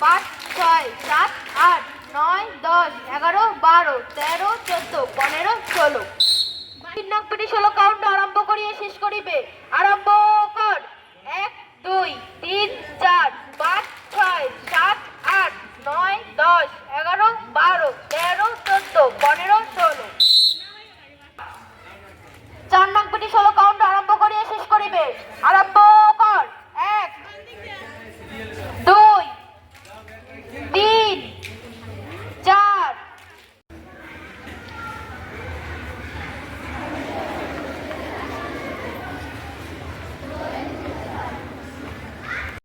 পাঁচ ছয় সাত আট নয় দশ এগারো বারো তেরো চোদ্দ